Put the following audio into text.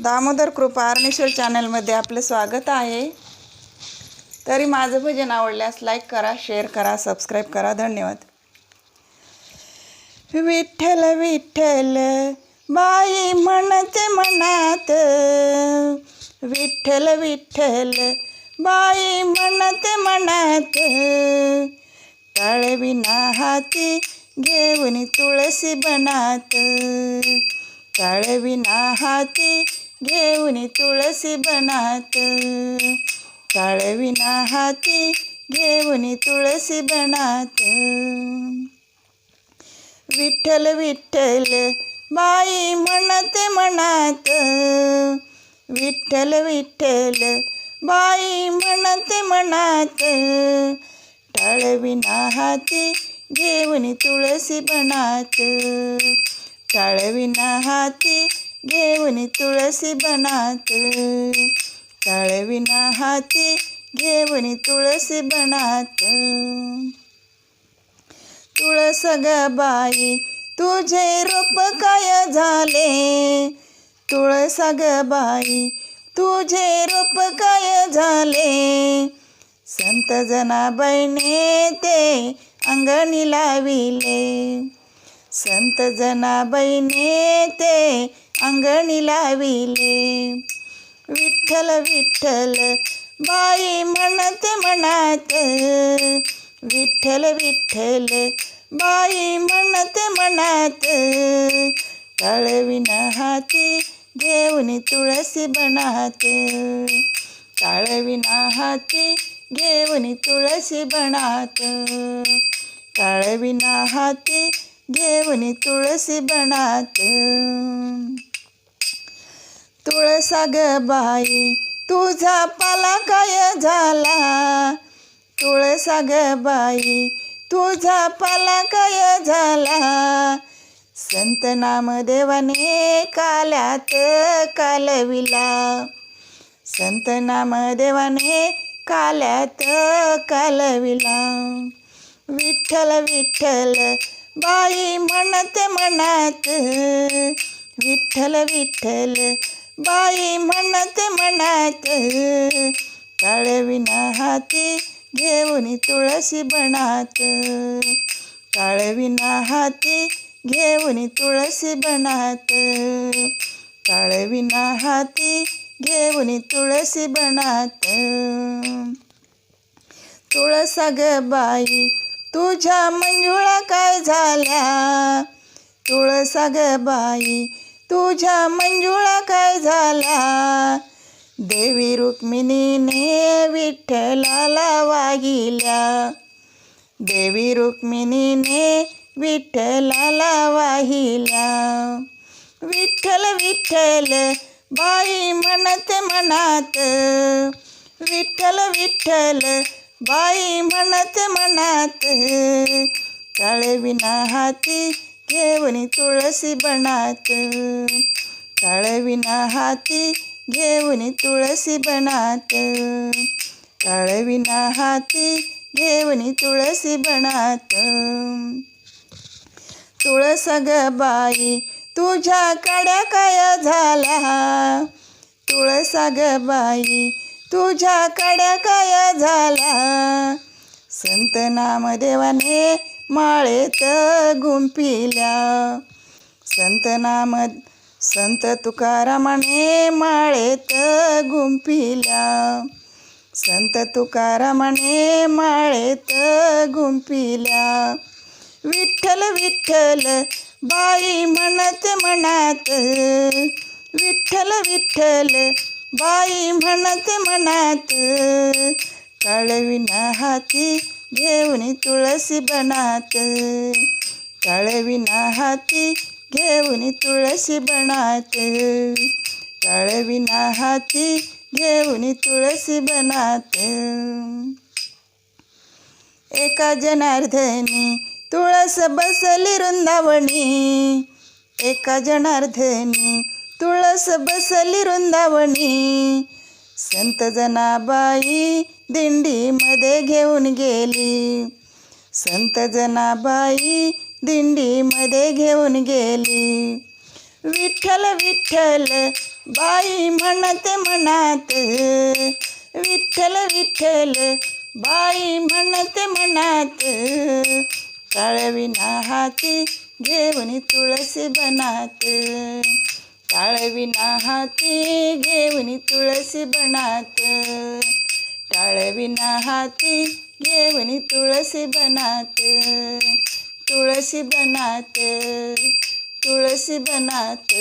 दामोदर कृपा अर्णेश्वर चॅनलमध्ये आपलं स्वागत आहे. तरी माझं भजन आवडल्यास लाईक करा शेअर करा सबस्क्राईब करा. धन्यवाद. विठ्ठल विठ्ठल बाई म्हणते मनात. विठ्ठल विठ्ठल बाई म्हणते मनात. टाळविना हाती घेऊन तुळसी बनात. टाळविना हाती घेऊन तुळसी बनात. टाळविना हाती घेऊन तुळसी बनात. विठ्ठल विठ्ठल बाई म्हणते मनात. विठ्ठल विठ्ठल बाई म्हणते मनात. टाळविना हाती घेऊन तुळसी बनात. टाळविना हाती घेऊन तुळशी बनात. टाळविना हाती घेऊन तुळशी बनात. तुळस ग बाई तुझे रोप काय झाले? तुळस ग बाई तुझे रोप काय झाले? संत जनाबाईने ते अंगणी लाविले. संत जनाबाईने ते अंगणी लाविले विठ्ठल विठ्ठल बाई म्हणत मनात विठ्ठल विठ्ठल बाई म्हणत मनात टाळविना हाती घेऊन तुळसी बनात टाळविना हाती घेऊन तुळसी बनात टाळविना हाती घेऊन तुळसी बनात तुळसा ग बाई तुझा पाला काय झाला? तुळसा ग बाई तुझा पाला काय झाला? संत नामदेवाने काल्यात कालविला. संत नामदेवाने काल्यात कालविला. विठ्ठल विठ्ठल बाई म्हणते मनात. विठ्ठल विठ्ठल बाई म्हणत म्हणत टाळविना हाती घेऊन तुळशी बनात टाळविना हाती घेऊन तुळशी बनात टाळविना हाती घेऊन तुळशी बनात तुळसा ग बाई तुझ्या मंजुळा काय झाल्या? तुळसा ग बाई तुझ्या मंजुळा काय झाला? देवी रुक्मिणीने विठ्ठलाला वागिल्या. देवी रुक्मिणीने विठ्ठलाला वाहिल्या. विठ्ठल विठ्ठल बाई म्हणत म्हणत विठ्ठल विठ्ठल बाई म्हणत म्हणत टाळविना हाती घेऊन तुळसी बनात. टाळविना हाती घेऊन तुळसी बनात. टाळविना हाती घेऊन तुळसी बनात. तुळस ग बाई तुझ्या कड्या काय झाला? तुळसा ग बाई तुझ्या काड्या काय झाला? संत नामदेवाने माळेत गुंपिल्या. संत नाम संत तुकारामाने माळेत गुंपिल्या. संत तुकारामाने माळेत गुंपिल्या. विठ्ठल विठ्ठल बाई म्हणते मनात. विठ्ठल विठ्ठल बाई म्हणते मनात. कळविना हाती घेऊन तुळशी बनात. टाळविना हाती घेऊन तुळशी बनात. टाळविना हाती घेऊन तुळशी बनात. एका जनार्दनी तुळस बसली वृंदावणी एका जनार्दनी तुळस बसली वृंदावणी संत जनाबाई दिंडीमध्ये घेऊन गेली. संत जनाबाई दिंडीमध्ये घेऊन गेली. विठ्ठल विठ्ठल बाई म्हणते म्हणत विठ्ठल विठ्ठल बाई म्हणते म्हणत काळविना हाती घेऊन तुळसी बनात. टाळविना हाती घेऊन तुळशी बनात. टाळविना हाती घेऊन तुळसी बनात. तुळशी बनात तुळशी बनात.